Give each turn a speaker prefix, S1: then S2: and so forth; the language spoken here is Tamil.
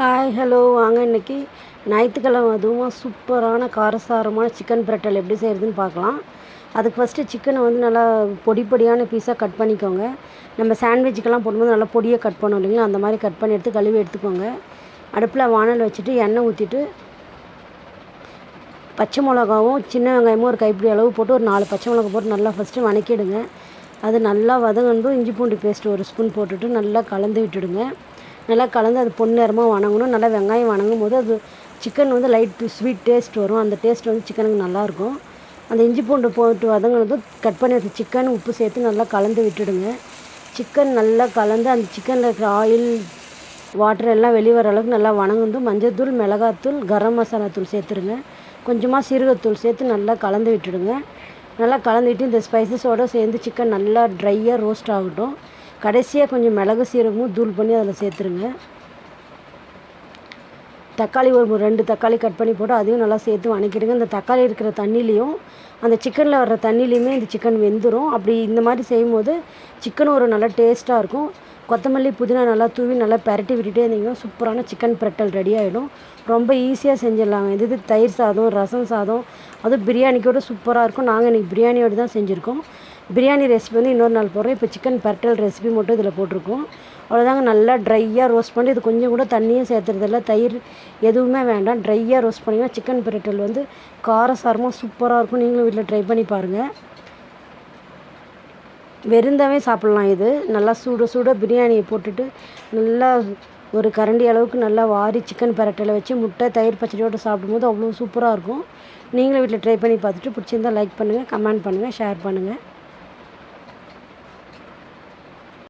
S1: ஹாய் ஹலோ வாங்க இன்றைக்கி ஞாயிற்றுக்கிழமை. அதுவும் சூப்பரான காரசாரமான சிக்கன் பிரட்டல் எப்படி செய்கிறதுன்னு பார்க்கலாம். அதுக்கு ஃபஸ்ட்டு சிக்கனை வந்து நல்லா பொடி பொடியான பீஸாக கட் பண்ணிக்கோங்க. நம்ம சாண்ட்விச்சுக்கெல்லாம் போடும்போது நல்லா பொடியை கட் பண்ணோம் இல்லைங்களா? அந்த மாதிரி கட் பண்ணி எடுத்து கழுவி எடுத்துக்கோங்க. அடுப்பில் வானல் வச்சுட்டு எண்ணெய் ஊற்றிட்டு பச்சை மிளகாவும் சின்ன வெங்காயமும் ஒரு கைப்பிடி அளவு போட்டு ஒரு நாலு பச்சை மிளகா போட்டு நல்லா ஃபஸ்ட்டு வணக்கிடுங்க. அது நல்லா வதங்கணும் இஞ்சி பூண்டு பேஸ்ட் ஒரு ஸ்பூன் போட்டுட்டு நல்லா கலந்து விட்டுடுங்க. நல்லா கலந்து அது பொன்னிறமாக வணங்கணும். நல்லா வெங்காயம் வணங்கும் போது அது சிக்கன் வந்து லைட் ஸ்வீட் டேஸ்ட் வரும். அந்த டேஸ்ட் வந்து சிக்கனுக்கு நல்லாயிருக்கும். அந்த இஞ்சி பூண்டு போட்டு வதங்கினது கட் பண்ணி வச்ச சிக்கன் உப்பு சேர்த்து நல்லா கலந்து விட்டுடுங்க. சிக்கன் நல்லா கலந்து அந்த சிக்கனில் இருக்கிற ஆயில் வாட்டர் எல்லாம் வெளியே வர அளவுக்கு நல்லா வணங்குந்து மஞ்சள்தூள் மிளகாத்தூள் கரம் மசாலா தூள் சேர்த்துருங்க கொஞ்சமாக சீரகத்தூள் சேர்த்து நல்லா கலந்து விட்டுடுங்க. நல்லா கலந்துட்டு இந்த ஸ்பைசஸோடு சேர்ந்து சிக்கன் நல்லா ட்ரையாக ரோஸ்ட் ஆகட்டும். கடைசியாக கொஞ்சம் மிளகு சீரகமும் தூள் பண்ணி அதில் சேர்த்துருங்க. தக்காளி ஒரு ரெண்டு தக்காளி கட் பண்ணி போட்டு அதையும் நல்லா சேர்த்து வணக்கிடுங்க. இந்த தக்காளி இருக்கிற தண்ணிலையும் அந்த சிக்கனில் வர்ற தண்ணிலையுமே இந்த சிக்கன் வெந்துடும் அப்படி இந்த மாதிரி செய்யும்போது சிக்கன் ஒரு நல்லா டேஸ்ட்டாக இருக்கும். கொத்தமல்லி புதினா நல்லா தூவி நல்லா பெரட்டி விட்டுட்டே இருந்தீங்கன்னா சூப்பரான சிக்கன் பிரட்டல் ரெடி ஆகிடும் ரொம்ப ஈஸியாக செஞ்சிடலாங்க இது இது தயிர் சாதம் ரசம் சாதம் அதுவும் பிரியாணிக்கோட சூப்பராக இருக்கும். நாங்கள் இன்றைக்கி பிரியாணியோடு தான் செஞ்சுருக்கோம். பிரியாணி ரெசிபி வந்து இன்னொரு நாள் போடுறோம். இப்போ சிக்கன் பரட்டல் ரெசிபி மட்டும் இதில் போட்டிருக்கோம். அவ்வளோதாங்க நல்லா ட்ரையாக ரோஸ்ட் பண்ணி இது கொஞ்சம் கூட தண்ணியும் சேர்த்துறதில்ல தயிர் எதுவுமே வேண்டாம். ட்ரையாக ரோஸ்ட் பண்ணிங்கன்னா சிக்கன் பிரட்டல் வந்து காரசாரமாக சூப்பராக இருக்கும். நீங்களும் வீட்டில் ட்ரை பண்ணி பாருங்கள் வெறுந்தாவே சாப்பிட்லாம் இது. நல்லா சூட சூட பிரியாணியை போட்டுட்டு நல்லா ஒரு கரண்டி அளவுக்கு நல்லா வாரி சிக்கன் பரட்டலை வச்சு முட்டை தயிர் பச்சடியோடு சாப்பிடும்போது அவ்வளோ சூப்பராக இருக்கும். நீங்களும் வீட்டில் ட்ரை பண்ணி பார்த்துட்டு பிடிச்சிருந்தா லைக் பண்ணுங்கள் கமெண்ட் பண்ணுங்கள் ஷேர் பண்ணுங்கள்